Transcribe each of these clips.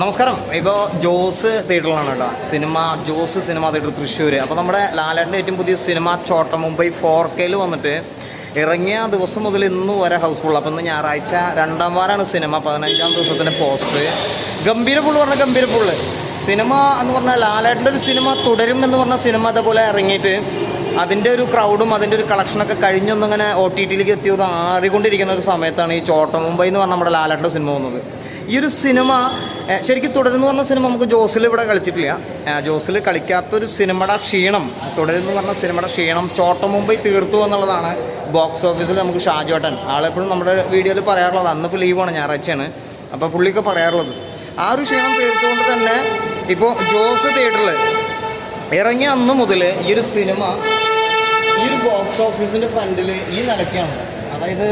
നമസ്കാരം. ഇപ്പോൾ ജോസ് തിയേറ്ററിലാണ് കേട്ടോ. Cinema Jose cinema theatre Thrissur അപ്പോൾ നമ്മുടെ ലാലേട്ടന്റെ ഏറ്റവും പുതിയ സിനിമ ചോട്ട മുംബൈ ഫോർ കെയിൽ വന്നിട്ട് ഇറങ്ങിയ ദിവസം മുതൽ ഇന്ന് വരെ ഹൗസ്ഫുൾ അപ്പോൾ ഇന്ന് ഞായറാഴ്ച രണ്ടാം വാരമാണ് സിനിമ. പതിനഞ്ചാം ദിവസത്തിന്റെ പോസ്റ്റർ ഗംഭീര പുള്ള് പറഞ്ഞ ഗംഭീര പുള്ള്. സിനിമ എന്ന് പറഞ്ഞാൽ ലാലേട്ടന്റെ ഒരു സിനിമ തുടരും എന്ന് പറഞ്ഞ സിനിമ അതേപോലെ ഇറങ്ങിയിട്ട് അതിന്റെ ഒരു ക്രൗഡും അതിന്റെ ഒരു കളക്ഷനൊക്കെ കഴിഞ്ഞൊന്നിങ്ങനെ ഒ ടി ടിയിലേക്ക് എത്തിയത് ആറിക്കൊണ്ടിരിക്കുന്ന ഒരു സമയത്താണ് ഈ ചോട്ട മുംബൈ എന്ന് പറഞ്ഞ നമ്മുടെ ലാലേട്ടന്റെ സിനിമ വന്നത്. ഈ ഒരു സിനിമ ശരിക്കും തുടരുന്നു പറഞ്ഞ സിനിമ നമുക്ക് ജോസിൽ ഇവിടെ കളിച്ചിട്ടില്ല. ജോസിൽ കളിക്കാത്തൊരു സിനിമയുടെ ക്ഷീണം തുടരുന്നു പറഞ്ഞ സിനിമയുടെ ക്ഷീണം ചോട്ട മുംബൈ തീർത്തു എന്നുള്ളതാണ് ബോക്സ് ഓഫീസിൽ നമുക്ക് ഷാജോട്ടൻ ആളെപ്പോഴും നമ്മുടെ വീഡിയോയിൽ പറയാറുള്ളത് അന്നിപ്പോൾ ലീവാണ് ഞായറാഴ്ചയാണ്. അപ്പോൾ പുള്ളിയൊക്കെ പറയാറുള്ളത്. ആ ഒരു ക്ഷീണം തീർത്തുകൊണ്ട് തന്നെ ഇപ്പോൾ ജോസ് തിയേറ്ററിൽ ഇറങ്ങിയ അന്ന് മുതൽ ഈ ഒരു സിനിമ ഈ ഒരു ബോക്സ് ഓഫീസിന്റെ ഫ്രണ്ടിൽ ഈ നിലയ്ക്കാണ്. അതായത്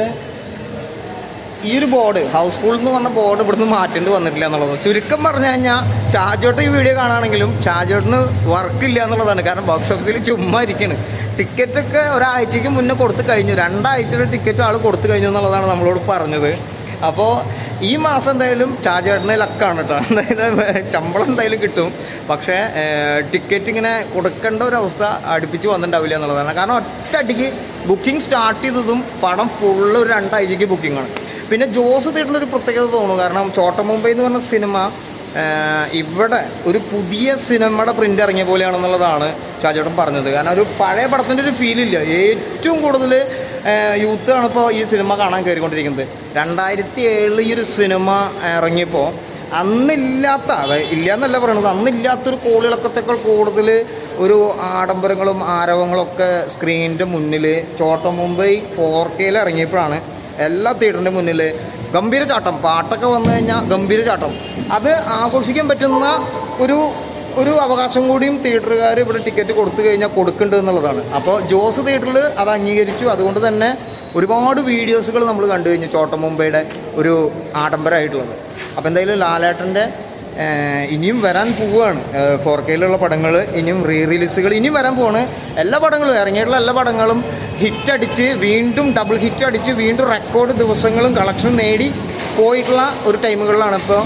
ഈ ഒരു ബോർഡ് ഹൗസ് ഫുൾ എന്ന് പറഞ്ഞ ബോർഡ് ഇവിടുന്ന് മാറ്റേണ്ടി വന്നിട്ടില്ല എന്നുള്ളത്. ചുരുക്കം പറഞ്ഞു കഴിഞ്ഞാൽ ചാജോട്ട് ഈ വീഡിയോ കാണുകയാണെങ്കിലും ചാജോട്ടിന് വർക്കില്ല എന്നുള്ളതാണ്. കാരണം ബോക്സ് ഓഫീസിൽ ചുമ്മാ ഇരിക്കുകയാണ് ടിക്കറ്റൊക്കെ ഒരാഴ്ചയ്ക്ക് മുന്നേ കൊടുത്തു കഴിഞ്ഞു. രണ്ടാഴ്ചയുടെ ടിക്കറ്റ് ആൾ കൊടുത്തു കഴിഞ്ഞു എന്നുള്ളതാണ് നമ്മളോട് പറഞ്ഞത്. അപ്പോൾ ഈ മാസം എന്തായാലും ചാജേട്ടന് ലക്കാണ് കേട്ടോ അതായത് ശമ്പളം എന്തായാലും കിട്ടും. പക്ഷേ ടിക്കറ്റ് ഇങ്ങനെ കൊടുക്കേണ്ട ഒരു അവസ്ഥ അടുപ്പിച്ച് വന്നിട്ടുണ്ടാവില്ല എന്നുള്ളതാണ്. കാരണം ഒറ്റയടിക്ക് ബുക്കിംഗ് സ്റ്റാർട്ട് ചെയ്തതും പടം ഫുള്ള് ഒരു രണ്ടാഴ്ചയ്ക്ക് ബുക്കിംഗ് ആണ്. പിന്നെ ജോസ് ഒരു പ്രത്യേകത തോന്നുന്നു കാരണം ചോട്ട മുംബൈ എന്ന് പറഞ്ഞ സിനിമ ഇവിടെ ഒരു പുതിയ സിനിമയുടെ പ്രിന്റ് ഇറങ്ങിയ പോലെയാണെന്നുള്ളതാണ് ഷാജേട്ടൻ പറഞ്ഞത്. കാരണം ഒരു പഴയ പടത്തിന്റെ ഒരു ഫീലില്ല ഏറ്റവും കൂടുതൽ യൂത്താണ് ഇപ്പോൾ ഈ സിനിമ കാണാൻ കയറിക്കൊണ്ടിരിക്കുന്നത്. രണ്ടായിരത്തി ഏഴിൽ ഈ ഒരു സിനിമ ഇറങ്ങിയപ്പോൾ അന്നില്ലാത്ത ഇല്ല എന്നല്ല പറയണത് അന്നില്ലാത്തൊരു കോളിളക്കത്തേക്കാൾ കൂടുതൽ ഒരു ആഡംബരങ്ങളും ആരവങ്ങളൊക്കെ സ്ക്രീനിന്റെ മുന്നിൽ ചോട്ട മുംബൈ ഫോർ കെയിൽ ഇറങ്ങിയപ്പോഴാണ് എല്ലാ തിയേറ്ററിന്റെ മുന്നിൽ ഗംഭീര ചാട്ടം. പാട്ടൊക്കെ വന്നു കഴിഞ്ഞാൽ ഗംഭീര ചാട്ടം. അത് ആഘോഷിക്കാൻ പറ്റുന്ന ഒരു ഒരു അവകാശം കൂടിയും തിയേറ്ററുകാർ ഇവിടെ ടിക്കറ്റ് കൊടുത്തു കഴിഞ്ഞാൽ കൊടുക്കേണ്ടത് എന്നുള്ളതാണ്. അപ്പോൾ ജോസ് തിയേറ്ററിൽ അത് അംഗീകരിച്ചു. അതുകൊണ്ട് തന്നെ ഒരുപാട് വീഡിയോസുകൾ നമ്മൾ കണ്ടു കഴിഞ്ഞു ചോട്ട മുംബൈയുടെ ഒരു ആഡംബരമായിട്ടുള്ളത് അപ്പോൾ എന്തായാലും ലാലേട്ടന്റെ ഇനിയും വരാൻ പോവുകയാണ് ഫോർ കെയിലുള്ള പടങ്ങൾ ഇനിയും റീ റിലീസുകൾ ഇനിയും വരാൻ പോവാണ്. എല്ലാ പടങ്ങളും ഇറങ്ങിയിട്ടുള്ള എല്ലാ പടങ്ങളും ഹിറ്റ് അടിച്ച് വീണ്ടും ഡബിൾ ഹിറ്റ് അടിച്ച് വീണ്ടും റെക്കോർഡ് ദിവസങ്ങളും കളക്ഷൻ നേടി പോയിട്ടുള്ള ഒരു ടൈമുകളിലാണ് ഇപ്പോൾ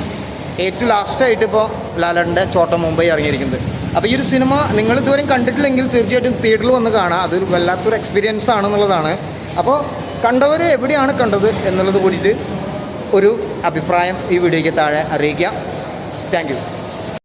ഏറ്റവും ലാസ്റ്റായിട്ട് ഇപ്പോൾ ലാലന്റെ ചോട്ടം മുംബൈ ഇറങ്ങിയിരിക്കുന്നത്. അപ്പോൾ ഈ ഒരു സിനിമ നിങ്ങൾ ഇതുവരെ കണ്ടിട്ടില്ലെങ്കിൽ തീർച്ചയായിട്ടും തിയേറ്ററിൽ വന്ന് കാണാം. അതൊരു വല്ലാത്തൊരു എക്സ്പീരിയൻസ് ആണെന്നുള്ളതാണ്. അപ്പോൾ കണ്ടവർ എവിടെയാണ് കണ്ടത് എന്നുള്ളത് കൂടിയിട്ട് ഒരു അഭിപ്രായം ഈ വീഡിയോയ്ക്ക് താഴെ അറിയിക്കാം താങ്ക്